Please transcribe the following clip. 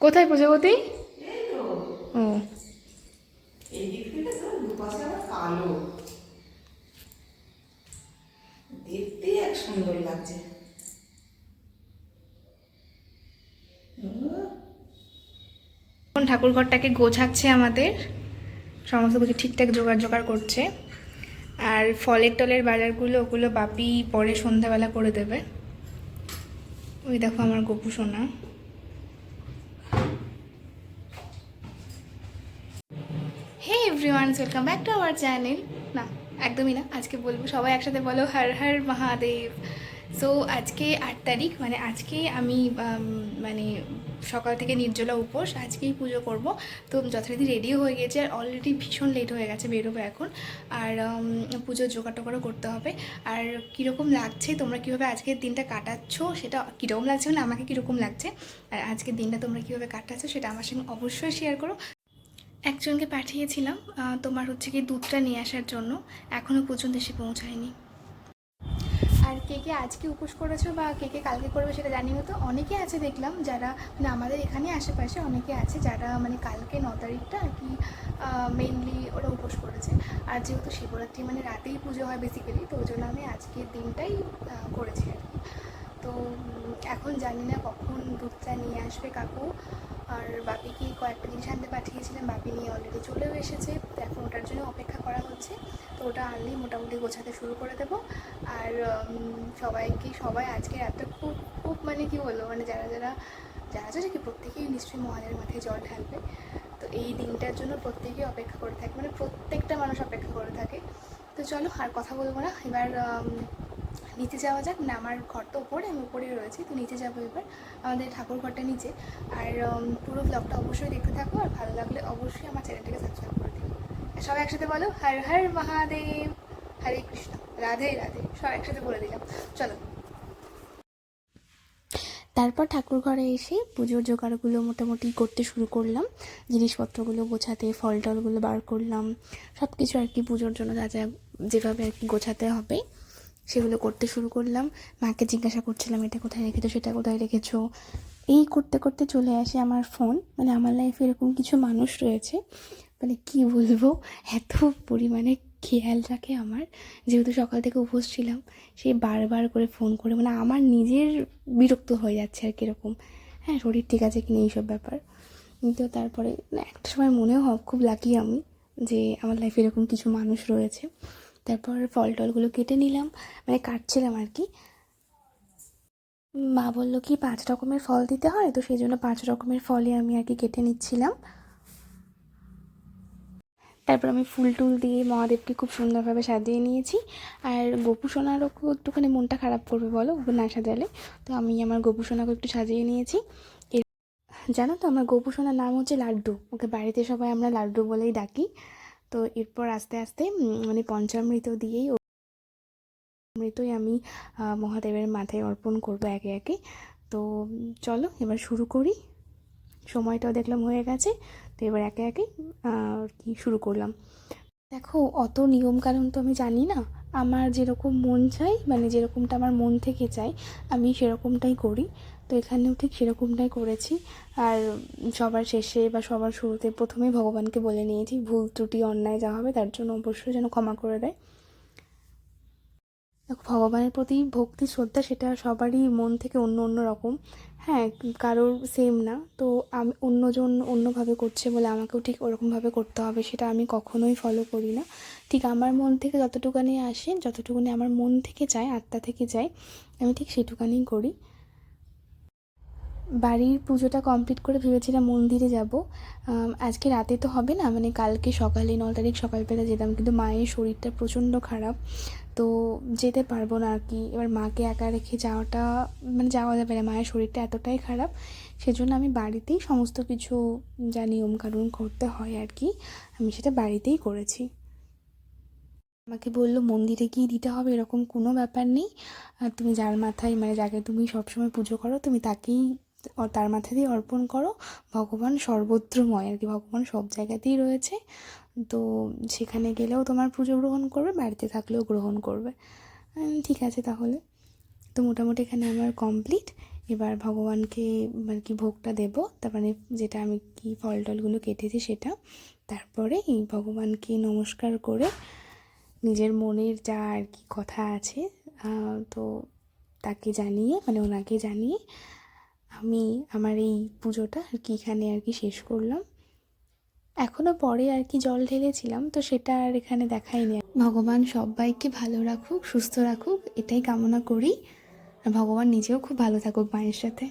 কোথায় প্রজাপতি? ও। দেখতে এক সুন্দর লাগছে। এখন ঠাকুর ঘরটাকে গোছাচ্ছে আমাদের। সমস্ত কিছু ঠিকঠাক জোগাড় জোগাড় করছে। আর ফলের টলের বাজারগুলো ওগুলো বাপি পরে সন্ধ্যাবেলা করে দেবে। ওই দেখো আমার গপু সোনা। Everyone welcome back to our channel না, একদমই না, আজকে বলব, সবাই একসাথে বলো হর হর মহাদেব। সো আজকে আট তারিখ মানে আজকে আমি মানে সকাল থেকে নির্জলা উপোস, আজকেই পুজো করব। তো যথারীতি রেডিও হয়ে গেছে, আর অলরেডি ভীষণ লেট হয়ে গেছে বেরোবো এখন। আর পুজোর জোগাড় টোগাড়ও করতে হবে। আর কীরকম লাগছে, তোমরা কীভাবে আজকের দিনটা কাটাচ্ছ, সেটা কীরকম লাগছে মানে আমাকে কীরকম লাগছে, আর আজকের দিনটা তোমরা কীভাবে কাটাচ্ছ, সেটা আমার সঙ্গে অবশ্যই শেয়ার করো। একজনকে পাঠিয়েছিলাম তোমার হচ্ছে কি দুধটা নিয়ে আসার জন্য। এখনও পর্যন্ত এসে পৌঁছায়নি। আর কে কে আজকে উপোস করেছ বা কে কে কালকে করবে সেটা জানিও তো অনেকে আছে দেখলাম যারা মানে আমাদের এখানে আশেপাশে অনেকে আছে যারা মানে কালকে ন তারিখটা আর কি মেনলি ওরা উপোস করেছে। আর যেহেতু শিবরাত্রি মানে রাতেই পুজো হয় বেসিক্যালি তো ওই জন্য আমি আজকের দিনটাই করেছি আর কি। তো এখন জানি না কখন দুধটা নিয়ে আসবে কাকু। আর বাপিকে কয়েকটা জিনিস আনতে পাঠিয়েছিলাম, বাপি নিয়ে অলরেডি চলেও এসেছে। তো এখন ওটার জন্য অপেক্ষা করা হচ্ছে। তো ওটা আনলেই মোটামুটি গোছাতে শুরু করে দেবো। আর সবাইকে, সবাই আজকে রাতটা খুব খুব মানে কি বলব মানে যারা যারা যারা যারা কি প্রত্যেকেই নিশ্চয়ই মহাদের মাথায় জল ঢালবে। তো এই দিনটার জন্য প্রত্যেকেই অপেক্ষা করে থাকে মানে প্রত্যেকটা মানুষ অপেক্ষা করে থাকে। তো চলো আর কথা বলব না। এবার নিচে যাওয়া যাক, না আমার ঘর তো উপরে, আমি উপরে রয়েছি, তো নিচে যাব এবার, আমাদের ঠাকুর ঘরটা নিচে। আর পুরো ব্লগটা অবশ্যই দেখতে থাকো, আর ভালো লাগলে অবশ্যই আমার চ্যানেলটাকে সাবস্ক্রাইব করে দিও। আর সবাই একসাথে বলো, হর হর মহাদেব, হরে কৃষ্ণ, রাধে রাধে সব একসাথে বলে দিলাম, চলো। তারপর ঠাকুর ঘরে এসে পুজোর জোগাড়গুলো মোটামুটি করতে শুরু করলাম। জিনিসপত্রগুলো গোছাতে, ফল টলগুলো বার করলাম সব কিছু আর কি পুজোর জন্য যা যা যেভাবে আর কি গোছাতে হবে। সেগুলো করতে শুরু করলাম। মাকে জিজ্ঞাসা করছিলাম, এটা কোথায় রেখেছো? সেটা কোথায় রেখেছো? এই করতে করতে চলে আসে আমার ফোন। মানে আমার লাইফে এরকম কিছু মানুষ রয়েছে। মানে কি বলব? এত পরিমাণে খেয়াল রাখে আমার। যেহেতু সকাল থেকে উপোস ছিলাম, সে বারবার করে ফোন করে। মানে আমার নিজের বিরক্ত হয়ে যাচ্ছে আর কীরকম হ্যাঁ শরীর ঠিক আছে কিনা এইসব ব্যাপার। কিন্তু তারপরে একটা সময় মনেও হয় খুব লাকি আমি যে আমার লাইফে এরকম কিছু মানুষ রয়েছে। তারপর ফল টলগুলো কেটে নিলাম মানে কাটছিলাম আর কি। মা বলল, কি পাঁচ রকমের ফল দিতে হয়? তো সেই জন্য পাঁচ রকমের ফলই আমি আর কি কেটে নিচ্ছিলাম। তারপর আমি ফুল টুল দিয়ে মহাদেবকে খুব সুন্দরভাবে সাজিয়ে নিয়েছি। আর গোপু সোনারও একটুখানি মনটা খারাপ করবে বলো না সাজালে। তো আমি আমার গোপু সোনাকে একটু সাজিয়ে নিয়েছি। জানো তো আমার গোপু সোনার নাম হচ্ছে লাড্ডু। ওকে বাড়িতে সবাই আমরা লাড্ডু বলেই ডাকি। তো এরপর আস্তে আস্তে মানে পঞ্চামৃত দিয়েই মৃতই আমি মহাদেবের মাথায় অর্পণ করব একে একে। তো চলো এবার শুরু করি। সময়টাও দেখলাম হয়ে গেছে, তো এবার একে একে আর কি শুরু করলাম। দেখো, অত নিয়মকানুন তো আমি জানি না। আমার যেরকম মন চাই মানে যেরকমটা আমার মন থেকে চাই, আমি সেরকমটাই করি। তো এখানেও ঠিক সেরকমটাই করেছি। আর সবার শেষে বা সবার শুরুতে প্রথমেই ভগবানকে বলে নিয়েছি, ভুল ত্রুটি, অন্যায় যা হবে তার জন্য অবশ্যই যেন ক্ষমা করে দেয়। ভগবানের প্রতি ভক্তি, শ্রদ্ধা সেটা সবারই মন থেকে অন্য অন্য রকম। হ্যাঁ কারোর সেম না। তো আমি, অন্যজন অন্যভাবে করছে বলে আমাকেও ঠিক ওরকমভাবে করতে হবে, সেটা আমি কখনোই ফলো করি না। ঠিক আমার মন থেকে যতটুকানি আসে, যতটুকুনি আমার মন থেকে যায়, আত্মা থেকে যায়, আমি ঠিক সেটুকানি করি। বাড়ির পুজোটা কমপ্লিট করে ভেবেছিলাম মন্দিরে যাব। আজকে রাতে তো হবে না মানে কালকে সকালে ন তারিখ সকালবেলা যেতাম, কিন্তু মায়ের শরীরটা প্রচণ্ড খারাপ। তো যেতে পারব না আর কি, এবার মাকে একা রেখে যাওয়াটা মানে যাওয়া যাবে না, মায়ের শরীরটা এতটাই খারাপ। সেজন্য আমি বাড়িতেই সমস্ত কিছু যা নিয়মকানুন করতে হয় আর কি, আমি সেটা বাড়িতেই করেছি। আমাকে বলল, মন্দিরে গিয়ে দিতে হবে, এরকম কোনো ব্যাপার নেই। আর তুমি যার মাথায় মানে যাকে তুমি সবসময় পুজো করো, তুমি তাকেই তার মাথা দিয়ে অর্পণ করো। ভগবান সর্বত্রময় আর কি, ভগবান সব জায়গাতেই রয়েছে। তো সেখানে গেলেও তোমার পুজো গ্রহণ করবে, বাড়িতে থাকলেও গ্রহণ করবে। ঠিক আছে তাহলে। তো মোটামুটি এখানে আমার কমপ্লিট এবার ভগবানকে আর কি ভোগটা দেব। তার মানে যেটা আমি কি ফল টলগুলো কেটেছি সেটা। তারপরে এই ভগবানকে নমস্কার করে নিজের মনের যা আর কি কথা আছে তো তাকে জানিয়ে মানে ওনাকে জানিয়ে আমি আমার এই পুজোটা আর কি এখানে আর কি শেষ করলাম। এখনও পরে আর কি জল ঢেলেছিলাম, তো সেটা আর এখানে দেখাইনি ভগবান সবাইকে ভালো রাখুক, সুস্থ রাখুক, এটাই কামনা করি। আর ভগবান নিজেও খুব ভালো থাকুক মায়ের সাথে।